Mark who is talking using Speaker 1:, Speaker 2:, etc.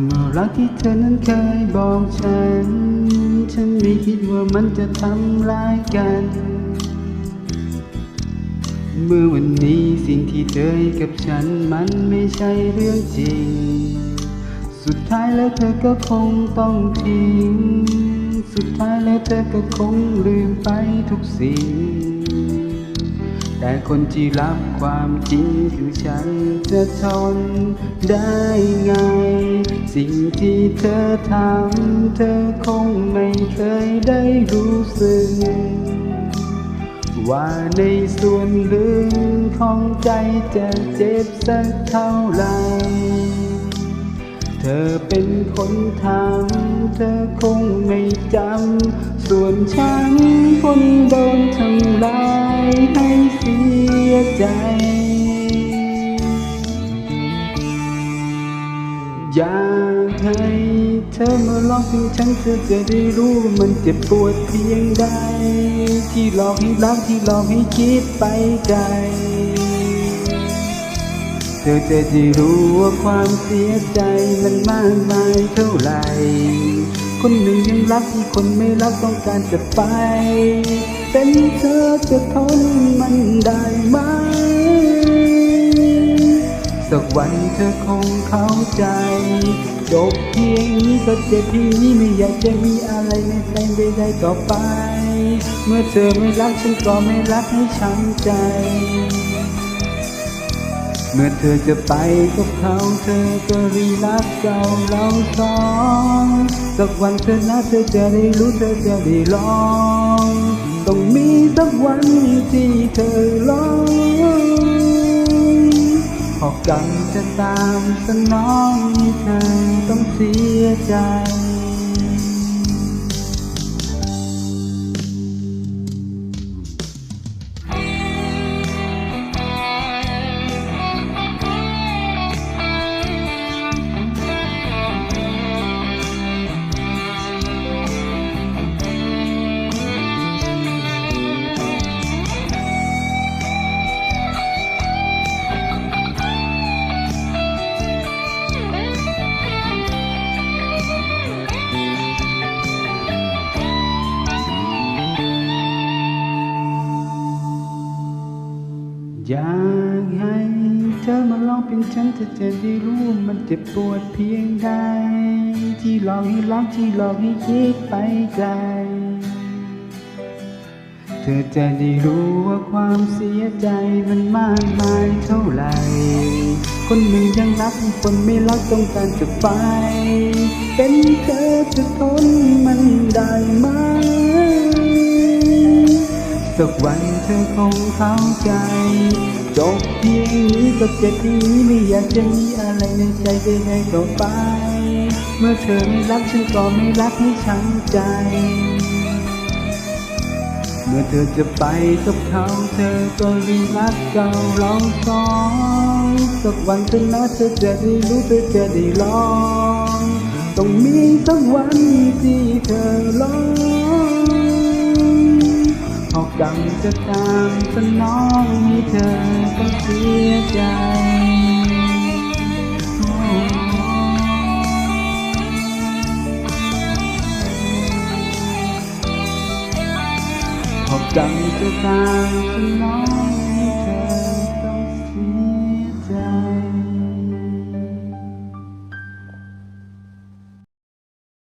Speaker 1: ำว่ารักที่เธอนั้นเคยบอกฉัน ฉันไม่คิดว่ามันจะทำร้ายกัน เมื่อวันนี้สิ่งที่เธอให้กับฉันมันไม่ใช่เรื่องจริง สุดท้ายแล้วเธอก็คงต้องทิ้ง สุดท้ายแล้วเธอก็คงลืมไปทุกสิ่ง แต่คนที่รับความจริงคือฉันจะทนได้ไง สิ่งที่เธอทำเธอคงไม่เคยได้รู้สึก ว่าในส่วนลึกของใจจะเจ็บสักเท่าไหร่เธอเป็นคนทำเธอคงไม่จำ ส่วนฉันคนโดนทำร้าย ยใจ อยากให้เธอมาลองถึงฉันเธอจะได้รู้ว่ามันเจ็บปวดเพียงใด ที่หลอกให้รักที่หลอกให้คิดไปไกลเธอจะได้รู้ว่าความเสียใจมันมากมายเท่าไหร่ คนหนึ่งยังรักอีกคนไม่รักต้องการจะไป เป็นเธอจะทนมันได้ไหม สักวันเธอคงเข้าใจ จบเพียงนี้ก็เจ็บเพียงนี้ไม่อยากจะมีอะไรในใจใดๆต่อไป เมื่อเธอไม่รักฉันก็ไม่รักให้ช้ำใจ เมื่อเธอจะไปกับเขาเธอก็รีรักเก่าเราสองสักวันเธอนะเธอจะได้รู้เธอจะได้ลองต้องมีสักวันที่เธอลองพอกรรมจะตามสนองให้เธอต้องเสียใจ อยากให้เธอมาลองเป็นฉันเธอจะได้รู้ว่ามันเจ็บปวดเพียงใด ที่หลอกให้รักที่หลอกให้คิดไปไกล เธอจะได้รู้ว่าความเสียใจมันมากมายเท่าไหร่ คนหนึ่งยังรักอีกคนไม่รักต้องการจะไป เป็นเธอจะทนมันได้ไหม สักวันเธอคงเข้าใจ จบเพียงนี้ก็เจ็บเพียงนี้ไม่อยากจะมีอะไรในใจใดๆต่อไป เมื่อเธอไม่รักฉันก็ไม่รักให้ช้ำใจเมื่อเธอจะไปกับเขาเธอก็รีบรักเก่าเราสองสักวันเธอนะเธอจะได้รู้เธอจะได้ลอง ต้องมีสักวันที่เธอลอง กรรมจะตามสนองให้เธอต้องเสียใจโอ้พอกรรมจะตามสนอง